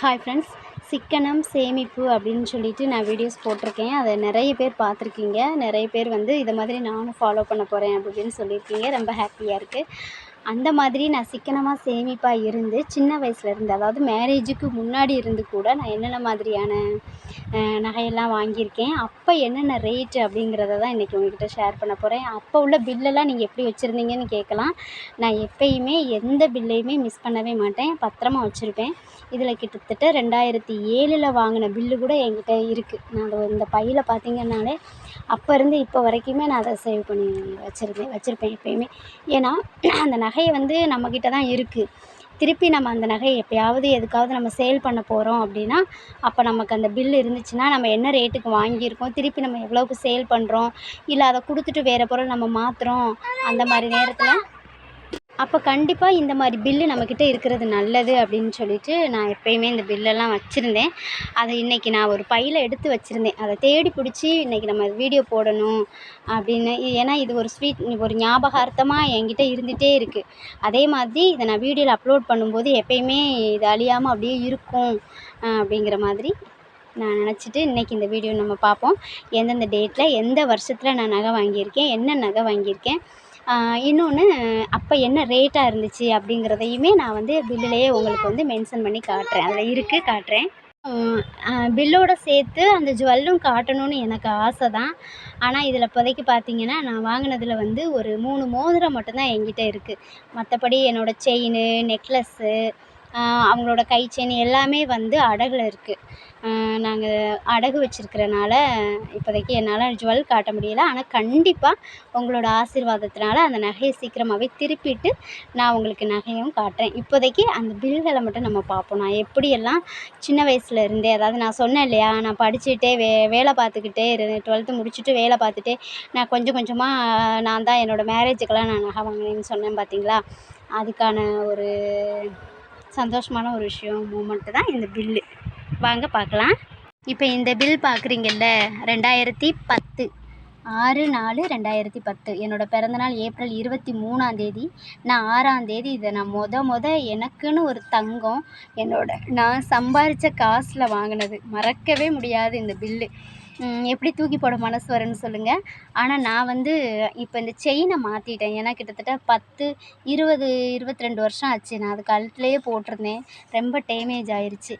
Hi friends சிக்கனம் சேமிப்பு அப்படின்னு சொல்லிட்டு நான் வீடியோஸ் போட்டிருக்கேன். அதை நிறைய பேர் பார்த்துருக்கீங்க. நிறைய பேர் வந்து இதை மாதிரி நானும் ஃபாலோ பண்ண போகிறேன் அப்படின்னு சொல்லியிருக்கீங்க. ரொம்ப ஹாப்பியாக இருக்குது அந்த மாதிரி நான் சிக்கனமாக சேமிப்பாக இருந்து சின்ன வயசுல இருந்து அதாவது மேரேஜுக்கு முன்னாடி இருந்து கூட நான் என்னென்ன மாதிரியான நகையெல்லாம் வாங்கியிருக்கேன் அப்போ என்னென்ன ரேட்டு அப்படிங்கிறத தான் இன்றைக்கி உங்ககிட்ட ஷேர் பண்ண போகிறேன் அப்போ உள்ள பில்லெல்லாம் நீங்கள் எப்படி வச்சுருந்தீங்கன்னு கேட்கலாம். நான் எப்பயுமே எந்த பில்லையுமே மிஸ் பண்ணவே மாட்டேன். பத்திரமா வச்சுருப்பேன். இதில் கிட்டத்தட்ட ரெண்டாயிரத்தி ஏழில் வாங்கின பில்லு கூட என்கிட்ட இருக்குது நான் இந்த பையில் பார்த்தீங்கன்னாலே அப்போ இருந்து இப்போ வரைக்குமே நான் அதை சேவ் பண்ணி வச்சுருந்தேன் வச்சுருப்பேன் எப்பயுமே. ஏன்னா அந்த நகையை வந்து நம்மக்கிட்ட தான் இருக்குது திருப்பி நம்ம அந்த நகையை எப்போயாவது எதுக்காவது நம்ம சேல் பண்ண போகிறோம் அப்படின்னா அப்போ நமக்கு அந்த பில் இருந்துச்சுன்னா நம்ம என்ன ரேட்டுக்கு வாங்கியிருக்கோம் திருப்பி நம்ம எவ்வளோக்கு சேல் பண்ணுறோம் இல்லை அதை கொடுத்துட்டு வேறு பொருள் நம்ம மாற்றுறோம் அந்த மாதிரி நேரத்தில் அப்போ கண்டிப்பாக இந்த மாதிரி பில்லு நம்மக்கிட்ட இருக்கிறது நல்லது அப்படின்னு சொல்லிட்டு நான் எப்பயுமே இந்த பில்லெல்லாம் வச்சுருந்தேன். அதை இன்றைக்கி நான் ஒரு பையில் எடுத்து வச்சுருந்தேன். அதை தேடி பிடிச்சி இன்றைக்கி நம்ம வீடியோ போடணும் அப்படின்னு. ஏன்னா இது ஒரு ஸ்வீட் ஒரு ஞாபகார்த்தமாக என்கிட்ட இருந்துகிட்டே இருக்குது அதே மாதிரி இதை நான் வீடியோவில் அப்லோட் பண்ணும்போது எப்பயுமே இது அழியாமல் அப்படியே இருக்கும் அப்படிங்கிற மாதிரி நான் நினச்சிட்டு இன்றைக்கி இந்த வீடியோ நம்ம பார்ப்போம். எந்தெந்த டேட்டில் எந்த வருஷத்தில் நான் நகை வாங்கியிருக்கேன் என்ன நகை வாங்கியிருக்கேன் இன்னொன்று அப்போ என்ன ரேட்டாக இருந்துச்சு அப்படிங்கிறதையுமே நான் வந்து பில்லுலேயே உங்களுக்கு வந்து மென்ஷன் பண்ணி காட்டுறேன். அதில் இருக்குது காட்டுறேன். பில்லோட சேர்த்து அந்த ஜுவல்லும் காட்டணும்னு எனக்கு ஆசை தான் ஆனால் இதில் இப்போதைக்கு பார்த்தீங்கன்னா நான் வாங்கினதில் வந்து ஒரு மூணு மோதிரம் மட்டும்தான் என்கிட்ட இருக்குது மற்றபடி என்னோடய செயினு நெக்லஸ்ஸு அவங்களோட கை செயின் எல்லாமே வந்து அடகில் இருக்குது நாங்கள் அடகு வச்சிருக்கிறனால இப்போதைக்கு என்னால் ஜுவல் காட்ட முடியல. ஆனால் கண்டிப்பாக உங்களோட ஆசீர்வாதத்தினால அந்த நகையை சீக்கிரமாகவே திருப்பிட்டு நான் உங்களுக்கு நகையும் காட்டுறேன். இப்போதைக்கு அந்த பில்களை மட்டும் நம்ம பார்ப்போம். நான் எப்படியெல்லாம் சின்ன வயசில் இருந்தே அதாவது நான் சொன்னேன் இல்லையா நான் படிச்சுட்டே வே வேலை பார்த்துக்கிட்டே இருந்தேன். டுவெல்த்து முடிச்சுட்டு வேலை பார்த்துட்டே நான் கொஞ்சம் கொஞ்சமாக நான் தான் என்னோடய மேரேஜுக்கெல்லாம் நான் நகை வாங்கினேன்னு சொன்னேன் பார்த்தீங்களா அதுக்கான ஒரு சந்தோஷமான ஒரு விஷயம் மூமெண்ட்டு தான் இந்த பில்லு வாங்க பார்க்கலாம். இப்போ இந்த பில் பார்க்குறீங்கல்ல ரெண்டாயிரத்தி பத்து. ஆறு நாலு ரெண்டாயிரத்தி பத்து. என்னோடய பிறந்தநாள் ஏப்ரல் இருபத்தி மூணாந்தேதி நான் ஆறாந்தேதி இதை நான் மொத மொத எனக்குன்னு ஒரு தங்கம் என்னோட நான் சம்பாரித்த காசில் வாங்கினது. மறக்கவே முடியாது இந்த பில்லு எப்படி தூக்கி போட மனசு வரும்னு சொல்லுங்கள் ஆனால் நான் வந்து இப்போ இந்த செயினை மாற்றிட்டேன் ஏன்னா கிட்டத்தட்ட பத்து இருபது இருபத்தி ரெண்டு வருஷம் ஆச்சு. நான் அது கழுத்துலேயே போட்டிருந்தேன். ரொம்ப டேமேஜ் ஆயிடுச்சு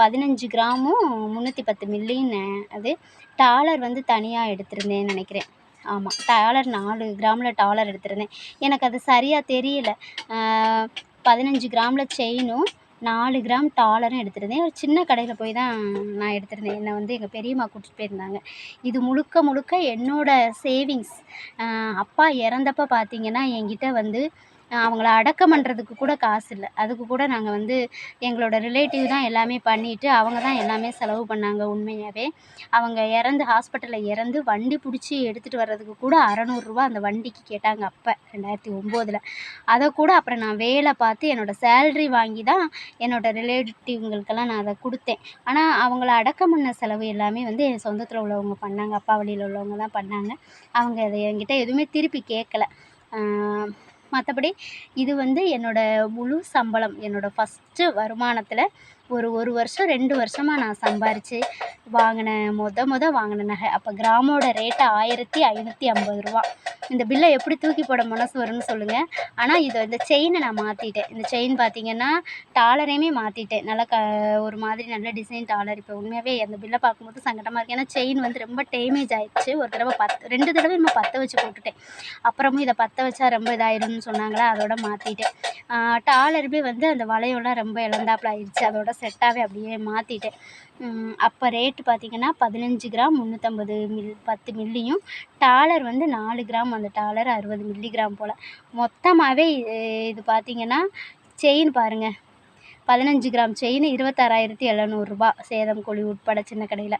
பதினஞ்சு கிராமும் முந்நூற்றி பத்து மில்லின்னு அது டாலர் வந்து தனியாக எடுத்திருந்தேன்னு நினைக்கிறேன். ஆமாம் டாலர் நாலு கிராமில் டாலர் எடுத்திருந்தேன். எனக்கு அது சரியாக தெரியல. பதினஞ்சு கிராமில் செயினும் நாலு கிராம் டாலரும் எடுத்திருந்தேன். ஒரு சின்ன கடையில் போய் தான் நான் எடுத்திருந்தேன். என்னை வந்து எங்கள் பெரியம்மா கூட்டிகிட்டு போயிருந்தாங்க. இது முழுக்க முழுக்க என்னோடய சேவிங்ஸ் அப்பா இறந்தப்ப பார்த்திங்கன்னா என்கிட்ட வந்து அவங்கள அடக்கம் பண்ணுறதுக்கு கூட காசு இல்லை. அதுக்கு கூட நாங்கள் வந்து எங்களோட ரிலேட்டிவ் தான் எல்லாமே பண்ணிவிட்டு அவங்க தான் எல்லாமே செலவு பண்ணாங்க உண்மையாகவே அவங்க இறந்து ஹாஸ்பிட்டலில் இறந்து வண்டி பிடிச்சி எடுத்துகிட்டு வர்றதுக்கு கூட அறநூறுரூவா அந்த வண்டிக்கு கேட்டாங்க அப்போ ரெண்டாயிரத்தி ஒம்போதில். அதை கூட அப்புறம் நான் வேலை பார்த்து என்னோடய சேல்ரி வாங்கி தான் என்னோடய ரிலேட்டிவ்களுக்கெல்லாம் நான் அதை கொடுத்தேன். ஆனால் அவங்கள அடக்கம் பண்ண செலவு எல்லாமே வந்து என் சொந்தத்தில் உள்ளவங்க பண்ணாங்க அப்பா வழியில் உள்ளவங்க தான் பண்ணாங்க. அவங்க அதை என்கிட்ட எதுவுமே திருப்பி கேட்கல மற்றபடி இது வந்து என்னோடய முழு சம்பளம் என்னோடய ஃபஸ்ட்டு வருமானத்தில் ஒரு ஒரு வருஷம் ரெண்டு வருஷமாக நான் சம்பாரித்து வாங்கின மொத மொத வாங்கின நகை. அப்போ கிராமோட ரேட்டு ஆயிரத்தி ஐநூற்றி ஐம்பது ரூபா. இந்த பில்லை எப்படி தூக்கி போட மனசு வரும்னு சொல்லுங்கள் ஆனால் இதை இந்த செயினை நான் மாற்றிட்டேன் இந்த செயின் பார்த்தீங்கன்னா டாலரையுமே மாற்றிட்டேன் நல்லா க ஒரு மாதிரி நல்ல டிசைன் டாலர் இப்போ உண்மையாகவே அந்த பில்லை பார்க்கும்போது சங்கடமாக இருக்குது ஏன்னா செயின் வந்து ரொம்ப டேமேஜ் ஆயிடுச்சு. ஒரு தடவை பத்து ரெண்டு தடவை நம்ம பற்ற வச்சு போட்டுட்டேன். அப்புறமும் இதை பற்ற வச்சா ரொம்ப இதாயிடும்னு சொன்னாங்களா? அதோட மாற்றிட்டேன் டாலருமே வந்து அந்த வளையம்லாம் ரொம்ப இழந்தாப்புல ஆயிடுச்சு. அதோட செட்டாகவே அப்படியே மாற்றிட்டேன் அப்போ ரேட்டு பார்த்திங்கன்னா பதினஞ்சு கிராம் முந்நூற்றம்பது மில் பத்து மில்லியும் டாலர் வந்து நாலு கிராம் அந்த டாலர் அறுபது மில்லி கிராம் போல் மொத்தமாகவே இது பார்த்திங்கன்னா செயின் பாருங்கள் பதினஞ்சு கிராம் செயின் இருபத்தாறாயிரத்தி எழுநூறுபா சேதம் கோழி உட்பட சின்ன கடையில்.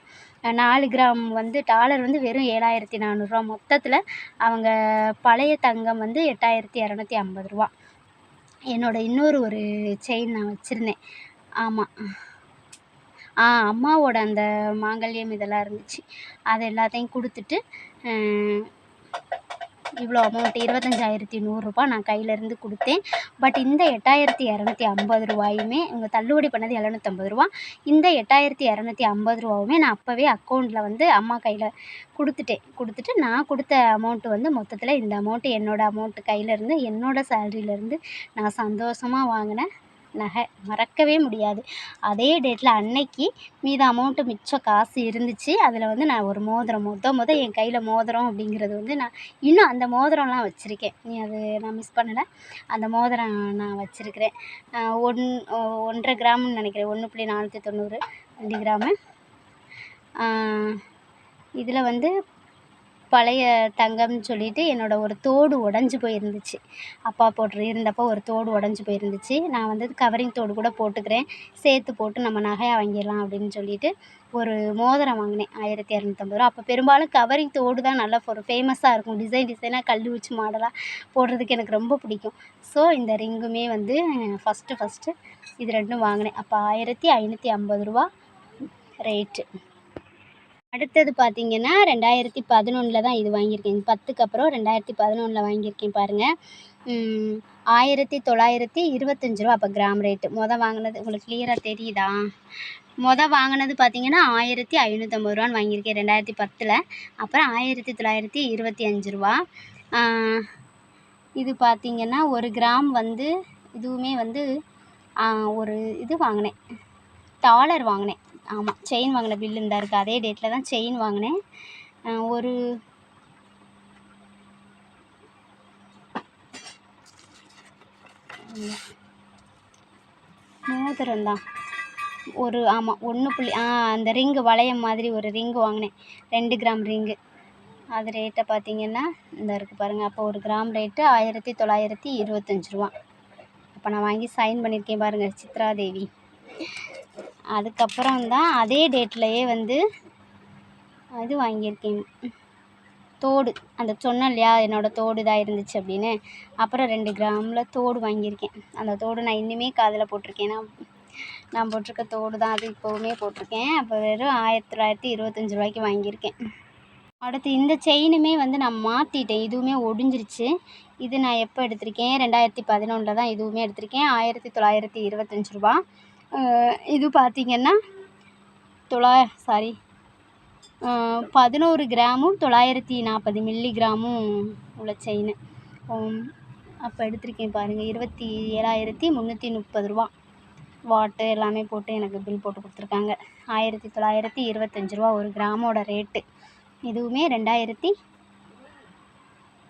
நாலு கிராம் வந்து டாலர் வந்து வெறும் ஏழாயிரத்தி நானூறுரூவா மொத்தத்தில் அவங்க பழைய தங்கம் வந்து எட்டாயிரத்தி இரநூத்தி ஐம்பது ரூபா. என்னோடய இன்னொரு ஒரு செயின் நான் வச்சுருந்தேன். ஆமாம் ஆ அம்மாவோட அந்த மாங்கல்யம் இதெல்லாம் இருந்துச்சு. அது எல்லாத்தையும் கொடுத்துட்டு இவ்வளோ அமௌண்ட் இருபத்தஞ்சாயிரத்தி நூறுரூபா நான் கையிலேருந்து கொடுத்தேன். பட் இந்த எட்டாயிரத்தி இரநூத்தி ஐம்பது ரூபாயுமே இவங்க தள்ளுபடி பண்ணது எழுநூற்றம்பது ரூபா. இந்த எட்டாயிரத்தி இரநூத்தி ஐம்பது ரூபாவுமே நான் அப்போவே அக்கௌண்ட்டில் வந்து அம்மா கையில் கொடுத்துட்டேன். கொடுத்துட்டு நான் கொடுத்த அமௌண்ட்டு வந்து மொத்தத்தில் இந்த அமௌண்ட்டு என்னோடய அமௌண்ட்டு கையிலேருந்து என்னோடய சேலரியிலேருந்து நான் சந்தோஷமாக வாங்கினேன். நகை. மறக்கவே முடியாது. அதே டேட்டில் அன்னைக்கு மீத அமௌண்ட்டு மிச்சம் காசு இருந்துச்சு. அதில் வந்து நான் ஒரு மோதிரம் மொத்த மொதல் என் கையில் மோதிரம் அப்படிங்கிறது வந்து நான் இன்னும் அந்த மோதிரம்லாம் வச்சுருக்கேன். நீ அது நான் மிஸ் பண்ணலை. அந்த மோதிரம் நான் வச்சுருக்கிறேன். ஒன் ஒன்றரை கிராம்னு நினைக்கிறேன். ஒன்று புள்ளி நானூற்றி தொண்ணூறு மில்லி கிராமு. இதில் வந்து பழைய தங்கம்னு சொல்லிட்டு என்னோடய ஒரு தோடு உடஞ்சி போயிருந்துச்சு. அப்பா போட்டு இருந்தப்போ ஒரு தோடு உடஞ்சி போயிருந்துச்சு. நான் வந்து கவரிங் தோடு கூட போட்டுக்கிறேன். சேர்த்து போட்டு நம்ம நகையாக வாங்கிடலாம் அப்படின்னு சொல்லிட்டு ஒரு மோதிரம் வாங்கினேன். ஆயிரத்தி இரநூத்தம்பது ரூபா. அப்போ பெரும்பாலும் கவரிங் தோடு தான் நல்லா ஒரு ஃபேமஸாக இருக்கும். டிசைன் டிசைனாக கல் வச்சு மாடலாக போடுறதுக்கு எனக்கு ரொம்ப பிடிக்கும். ஸோ இந்த ரிங்குமே வந்து ஃபஸ்ட்டு ஃபஸ்ட்டு இது ரெண்டும் வாங்கினேன். அப்போ ஆயிரத்தி ஐநூற்றி ஐம்பது ரூபா ரேட்டு அடுத்தது பார்த்தீங்கன்னா ரெண்டாயிரத்தி பதினொன்றில் தான் இது வாங்கியிருக்கேன். பத்துக்கு அப்புறம் ரெண்டாயிரத்தி பதினொன்றில் வாங்கியிருக்கேன் பாருங்கள் ஆயிரத்தி தொள்ளாயிரத்தி இருபத்தஞ்சி ரூபா அப்போ கிராம் ரேட்டு மொதல் வாங்கினது உங்களுக்கு கிளியராக தெரியுதா? மொதல் வாங்கினது பார்த்தீங்கன்னா ஆயிரத்தி ஐநூற்றம்பது ரூபான்னு வாங்கியிருக்கேன் ரெண்டாயிரத்தி பத்தில். அப்புறம் ஆயிரத்தி தொள்ளாயிரத்தி இருபத்தி அஞ்சு ரூபா. இது பார்த்திங்கன்னா ஒரு கிராம் வந்து இதுவுமே வந்து ஒரு இது வாங்கினேன். டாலர் வாங்கினேன். ஆமாம் செயின் வாங்கின பில்லு இந்தா இருக்குது அதே டேட்டில் தான் செயின் வாங்கினேன். ஒரு மோதிரம் தான் ஒரு ஆமாம் ஒன்று புள்ளி ஆ அந்த ரிங்கு வளையம் மாதிரி ஒரு ரிங்கு வாங்கினேன். ரெண்டு கிராம் ரிங்கு அது ரேட்டை பார்த்தீங்கன்னா இந்த இருக்குது பாருங்கள் அப்போ ஒரு கிராம் ரேட்டு ஆயிரத்தி தொள்ளாயிரத்தி இருபத்தஞ்சி ரூபா. அப்போ நான் வாங்கி சைன் பண்ணியிருக்கேன் பாருங்கள் சித்ரா தேவி. அதுக்கப்புறம் தான் அதே டேட்லேயே வந்து இது வாங்கியிருக்கேன். தோடு. அந்த சொன்னேன் இல்லையா என்னோடய தோடு இதாக இருந்துச்சு அப்படின்னு. அப்புறம் ரெண்டு கிராமில் தோடு வாங்கியிருக்கேன். அந்த தோடு நான் இன்னுமே காதில் போட்டிருக்கேன். நான் நான் போட்டிருக்க தோடு தான் அது இப்போவுமே போட்டிருக்கேன். அப்போ வெறும் ஆயிரத்தி தொள்ளாயிரத்தி இருபத்தஞ்சி ரூபாய்க்கு வாங்கியிருக்கேன். அடுத்து இந்த செயினுமே வந்து நான் மாற்றிட்டேன் இதுவுமே ஒடிஞ்சிருச்சு. இது நான் எப்போ எடுத்திருக்கேன்? ரெண்டாயிரத்தி பதினொன்றில் தான் இதுவுமே எடுத்திருக்கேன். ஆயிரத்தி தொள்ளாயிரத்தி இருபத்தஞ்சி ரூபா. இது பார்த்திங்கன்னா தொள்ளா சாரி பதினோரு கிராமும் தொள்ளாயிரத்தி நாற்பது மில்லி கிராமும் உள்ள செயினு அப்போ எடுத்திருக்கேன் பாருங்கள் இருபத்தி ஏழாயிரத்தி முந்நூற்றி முப்பது ரூபா. வாட்டு எல்லாமே போட்டு எனக்கு பில் போட்டு கொடுத்துருக்காங்க. ஆயிரத்தி தொள்ளாயிரத்தி இருபத்தஞ்சி ரூபா ஒரு கிராமோட ரேட்டு இதுவுமே ரெண்டாயிரத்தி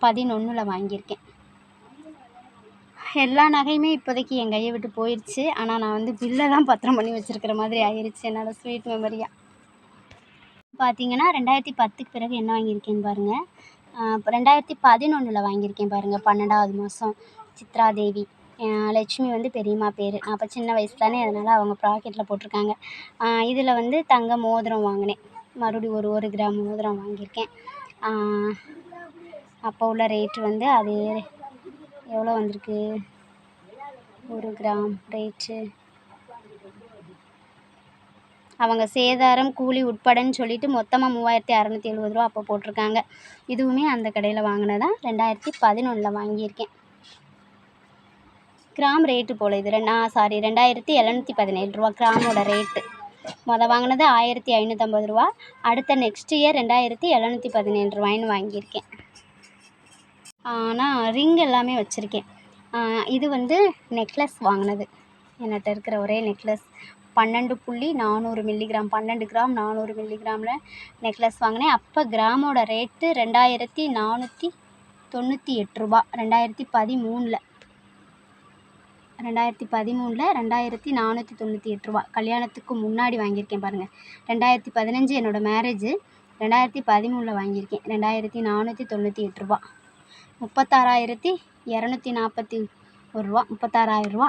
பதினொன்றில் வாங்கியிருக்கேன். எல்லா நகையுமே இப்போதைக்கு என் கையை விட்டு போயிடுச்சு ஆனால் நான் வந்து பில்லை தான் பத்திரம் பண்ணி வச்சுருக்கிற மாதிரி ஆயிடுச்சு என்னோடய ஸ்வீட் மெமரியாக பார்த்தீங்கன்னா ரெண்டாயிரத்தி பத்துக்கு பிறகு என்ன வாங்கியிருக்கேன்னு பாருங்கள் ரெண்டாயிரத்தி பதினொன்றில் வாங்கியிருக்கேன் பாருங்கள் பன்னெண்டாவது மாதம் சித்ரா தேவி. லட்சுமி வந்து பெரியம்மா பேர். அப்போ சின்ன வயசு தானே அதனால் அவங்க ப்ராக்கெட்டில் போட்டிருக்காங்க. இதில் வந்து தங்க மோதிரம் வாங்கினேன். மறுபடியும் ஒரு ஒரு கிராம் மோதிரம் வாங்கியிருக்கேன். அப்போ உள்ள ரேட்டு வந்து அதே எவ்வளோ வந்திருக்கு? ஒரு கிராம் ரேட்டு? அவங்க சேதாரம் கூலி உட்படன்னு சொல்லிட்டு மொத்தமாக மூவாயிரத்தி அறநூற்றி எழுபது ரூபா அப்போ போட்டிருக்காங்க. இதுவுமே அந்த கடையில் வாங்கினதான் ரெண்டாயிரத்தி பதினொன்றில் வாங்கியிருக்கேன். கிராம் ரேட்டு போல் இது ரெண்டா சாரி ரெண்டாயிரத்தி எழுநூற்றி பதினேழு ரூபா கிராமோட ரேட்டு. மொதல் வாங்கினது ஆயிரத்தி ஐநூற்றம்பது ரூபா. அடுத்த நெக்ஸ்ட் இயர் ரெண்டாயிரத்தி எழுநூற்றி பதினேழு ரூபாயின்னு வாங்கியிருக்கேன். நான் ரிங் எல்லாமே வச்சுருக்கேன். இது வந்து நெக்லஸ் வாங்கினது. என்கிட்ட இருக்கிற ஒரே நெக்லஸ். பன்னெண்டு புள்ளி நானூறு மில்லிகிராம் பன்னெண்டு கிராம் நானூறு மில்லிகிராமில் நெக்லஸ் வாங்கினேன். அப்போ கிராமோட ரேட்டு ரெண்டாயிரத்தி நானூற்றி தொண்ணூற்றி எட்டு ரூபா. ரெண்டாயிரத்தி பதிமூணில். ரெண்டாயிரத்தி பதிமூணில் ரெண்டாயிரத்தி நானூற்றி தொண்ணூற்றி எட்டு ரூபா. கல்யாணத்துக்கு முன்னாடி வாங்கியிருக்கேன் பாருங்கள் ரெண்டாயிரத்தி பதினஞ்சு என்னோடய மேரேஜு ரெண்டாயிரத்தி பதிமூணில் வாங்கியிருக்கேன். ரெண்டாயிரத்தி நானூற்றி தொண்ணூற்றி எட்டு ரூபா. முப்பத்தாறாயிரத்தி இரநூத்தி நாற்பத்தி ஒரு ரூபா முப்பத்தாறாயிரரூவா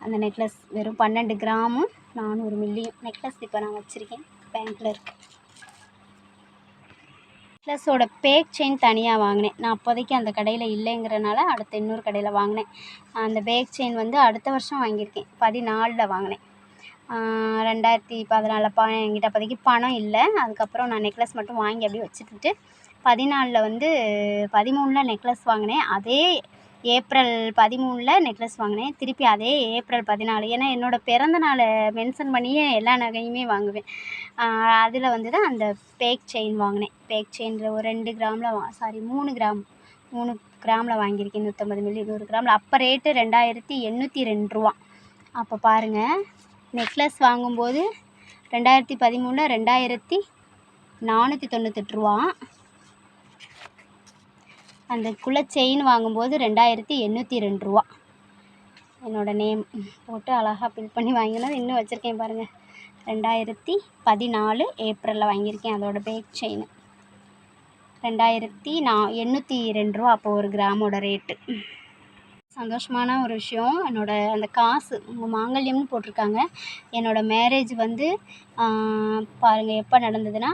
அந்த நெக்லஸ் வெறும் பன்னெண்டு கிராமும் நானூறு மில்லியும் நெக்லஸ் இப்போ நான் வச்சுருக்கேன். பேங்க்கில் இருக்கு. நெக்லஸோட பேக் செயின் தனியாக வாங்கினேன். நான் அப்போதைக்கு அந்த கடையில் இல்லைங்கிறனால அடுத்த இன்னொரு கடையில் வாங்கினேன். அந்த பேக் செயின் வந்து அடுத்த வருஷம் வாங்கியிருக்கேன். பதினாலில் வாங்கினேன். ரெண்டாயிரத்தி பதினாலப்பா என்கிட்ட அப்போதைக்கு பணம் இல்லை. அதுக்கப்புறம் நான் நெக்லஸ் மட்டும் வாங்கி அப்படியே வச்சுட்டு பதினாலில் வந்து பதிமூணில் நெக்லஸ் வாங்கினேன். அதே ஏப்ரல் பதிமூணில் நெக்லஸ் வாங்கினேன். திருப்பி அதே ஏப்ரல் பதினாலு. ஏன்னா என்னோடய பிறந்த நாளை மென்ஷன் பண்ணியே எல்லா நகையுமே வாங்குவேன். அதில் வந்து தான் அந்த பேக் செயின் வாங்கினேன். பேக் செயினில் ஒரு ரெண்டு கிராமில் வா சாரி மூணு கிராம் மூணு கிராமில் வாங்கியிருக்கேன். நூற்றம்பது மில்லி நூறு கிராமில். அப்போ ரேட்டு ரெண்டாயிரத்தி எண்ணூற்றி ரெண்டு ரூபா. அப்போ பாருங்கள் நெக்லஸ் வாங்கும்போது ரெண்டாயிரத்தி பதிமூணில் ரெண்டாயிரத்தி நானூற்றி தொண்ணூத்தெட்டு ரூபா. அந்த குள்ள செயின் வாங்கும்போது ரெண்டாயிரத்தி எண்ணூற்றி ரெண்டு ரூபா. என்னோடய நேம் போட்டு அழகாக பில் பண்ணி வாங்கினது இன்னும் வச்சுருக்கேன் பாருங்கள் ரெண்டாயிரத்தி பதினாலு ஏப்ரலில் வாங்கியிருக்கேன் அதோடய பேக் செயின் ரெண்டாயிரத்தி நா எண்ணூற்றி ரெண்டு ரூபா அப்போ ஒரு கிராமோட ரேட்டு சந்தோஷமான ஒரு விஷயம் என்னோடய அந்த காசு உங்கள் மாங்கல்யம்னு போட்டிருக்காங்க. என்னோடய மேரேஜ் வந்து பாருங்கள் எப்போ நடந்ததுன்னா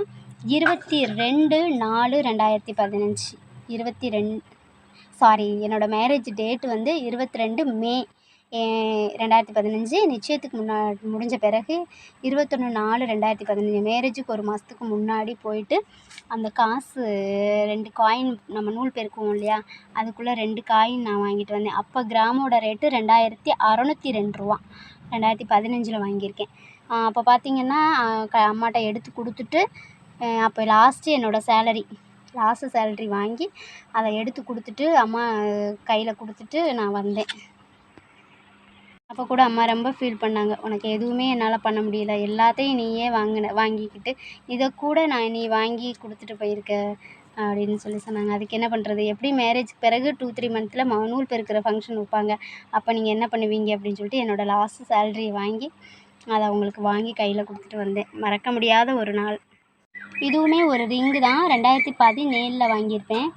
இருபத்தி ரெண்டு நாலு ரெண்டாயிரத்தி பதினஞ்சு. இருபத்தி ரெண் சாரி என்னோடய மேரேஜ் டேட் வந்து இருபத்தி ரெண்டு மே ரெண்டாயிரத்தி பதினஞ்சு. நிச்சயத்துக்கு முன்னா முடிஞ்ச பிறகு இருபத்தொன்று நாலு ரெண்டாயிரத்தி பதினஞ்சு. மேரேஜுக்கு ஒரு மாதத்துக்கு முன்னாடி போயிட்டு அந்த காசு ரெண்டு காயின் நம்ம நூல் பெருக்குவோம் இல்லையா? அதுக்குள்ளே ரெண்டு காயின் நான் வாங்கிட்டு வந்தேன். அப்போ கிராமோட ரேட்டு ரெண்டாயிரத்தி அறநூற்றி ரெண்டு ரூபா. ரெண்டாயிரத்தி பதினஞ்சில் வாங்கியிருக்கேன். அப்போ பார்த்தீங்கன்னா க அம்மாட்ட எடுத்து கொடுத்துட்டு அப்போ லாஸ்ட்டு என்னோடய சேலரி லாஸ்ட்டு சேலரி வாங்கி அதை எடுத்து கொடுத்துட்டு அம்மா கையில் கொடுத்துட்டு நான் வந்தேன். அப்போ கூட அம்மா ரொம்ப ஃபீல் பண்ணாங்க. உனக்கு எதுவுமே என்னால் பண்ண முடியல. எல்லாத்தையும் நீயே வாங்கின வாங்கிக்கிட்டு இதை கூட நான் நீ வாங்கி கொடுத்துட்டு போயிருக்க அப்படின்னு சொல்லி சொன்னாங்க. அதுக்கு என்ன பண்ணுறது எப்படி மேரேஜ்க்கு பிறகு டூ த்ரீ மந்த்தில் ம நூல் பெருக்கிற ஃபங்க்ஷன் வைப்பாங்க. அப்போ நீங்கள் என்ன பண்ணுவீங்க? அப்படின்னு சொல்லிட்டு என்னோடய லாஸ்ட்டு சேலரியை வாங்கி அதை அவங்களுக்கு வாங்கி கையில் கொடுத்துட்டு வந்தேன். மறக்க முடியாத ஒரு நாள். இதுவுமே ஒரு ரிங்கு தான். ரெண்டாயிரத்தி பதினேழில் வாங்கியிருப்பேன்.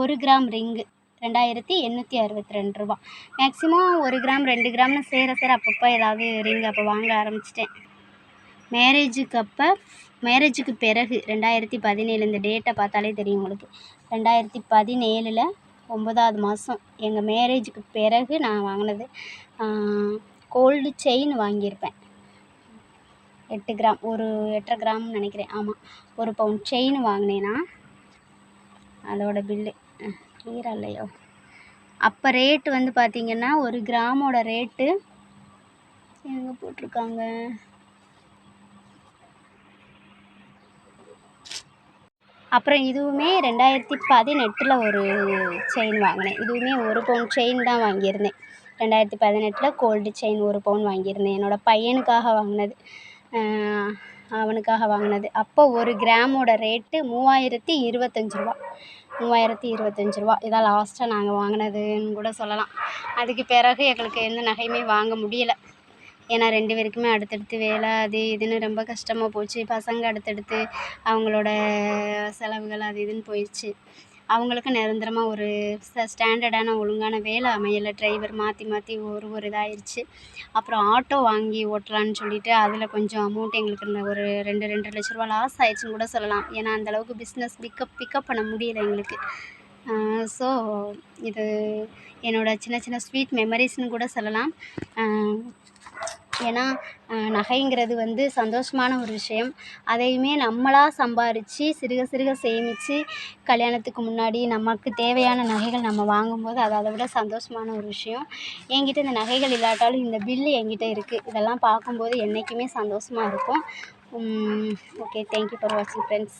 ஒரு கிராம் ரிங்கு ரெண்டாயிரத்தி எண்ணூற்றி அறுபத்தி ரெண்டு ரூபா. மேக்ஸிமம் ஒரு கிராம் ரெண்டு கிராம்னு சேர சேர அப்பப்போ ஏதாவது ரிங் அப்போ வாங்க ஆரம்பிச்சிட்டேன். மேரேஜுக்கு அப்போ மேரேஜுக்கு பிறகு ரெண்டாயிரத்தி பதினேழு இந்த டேட்டை பார்த்தாலே தெரியும் உங்களுக்கு. ரெண்டாயிரத்தி பதினேழில் ஒம்பதாவது மாதம் எங்கள் மேரேஜுக்கு பிறகு நான் வாங்கினது கோல்டு செயின் வாங்கியிருப்பேன். எட்டு கிராம் ஒரு எட்டரை கிராம்னு நினைக்கிறேன். ஆமாம் ஒரு பவுன் செயின் வாங்கினேன்னா அதோட பில்லு கிளியராக இல்லையோ? அப்போ ரேட்டு வந்து பார்த்திங்கன்னா ஒரு கிராமோட ரேட்டு எங்கே போட்டிருக்காங்க? அப்புறம் இதுவுமே ரெண்டாயிரத்தி பதினெட்டில் ஒரு செயின் வாங்கினேன். இதுவுமே ஒரு பவுன் செயின் தான் வாங்கியிருந்தேன். ரெண்டாயிரத்தி பதினெட்டில் கோல்டு செயின் ஒரு பவுன் வாங்கியிருந்தேன். என்னோடய பையனுக்காக வாங்கினது. அவனுக்காக வாங்கினது. அப்போ ஒரு கிராமோட ரேட்டு மூவாயிரத்தி இருபத்தஞ்சி ரூபா. மூவாயிரத்தி இருபத்தஞ்சி ரூபா. இதான் லாஸ்ட்டாக நாங்கள் வாங்கினதுன்னு கூட சொல்லலாம். அதுக்கு பிறகு எங்களுக்கு எந்த நகையுமே வாங்க முடியலை. ஏன்னா ரெண்டு பேருக்குமே அடுத்தடுத்து வேலை அது இதுன்னு ரொம்ப கஷ்டமாக போச்சு. பசங்க அடுத்தடுத்து அவங்களோட செலவுகள் அது இதுன்னு போயிடுச்சு. அவங்களுக்கு நிரந்தரமாக ஒரு ஸ்டாண்டர்டான ஒழுங்கான வேலை அமையலை. டிரைவர் மாற்றி மாற்றி ஒரு ஒரு இதாகிருச்சு அப்புறம் ஆட்டோ வாங்கி ஓட்டலான்னு சொல்லிட்டு அதில் கொஞ்சம் அமௌண்ட் எங்களுக்கு இந்த ஒரு ரெண்டு ரெண்டு லட்ச ரூபா லாஸ் ஆயிடுச்சுன்னு கூட சொல்லலாம். ஏன்னா அந்தளவுக்கு பிஸ்னஸ் பிக்கப் பிக்கப் பண்ண முடியல எங்களுக்கு. ஸோ இது என்னோடய சின்ன சின்ன ஸ்வீட் மெமரிஸ்னு கூட சொல்லலாம். ஏன்னா நகைங்கிறது வந்து சந்தோஷமான ஒரு விஷயம். அதையுமே நம்மளாக சம்பாரித்து சிறுக சிறுக சேமித்து கல்யாணத்துக்கு முன்னாடி நமக்கு தேவையான நகைகள் நம்ம வாங்கும்போது அது அதை விட சந்தோஷமான ஒரு விஷயம். என்கிட்ட இந்த நகைகள் இல்லாட்டாலும் இந்த பில்லு என்கிட்ட இருக்குது இதெல்லாம் பார்க்கும்போது என்றைக்குமே சந்தோஷமாக இருக்கும். ஓகே. தேங்க்யூ ஃபார் வாட்சிங் ஃப்ரெண்ட்ஸ்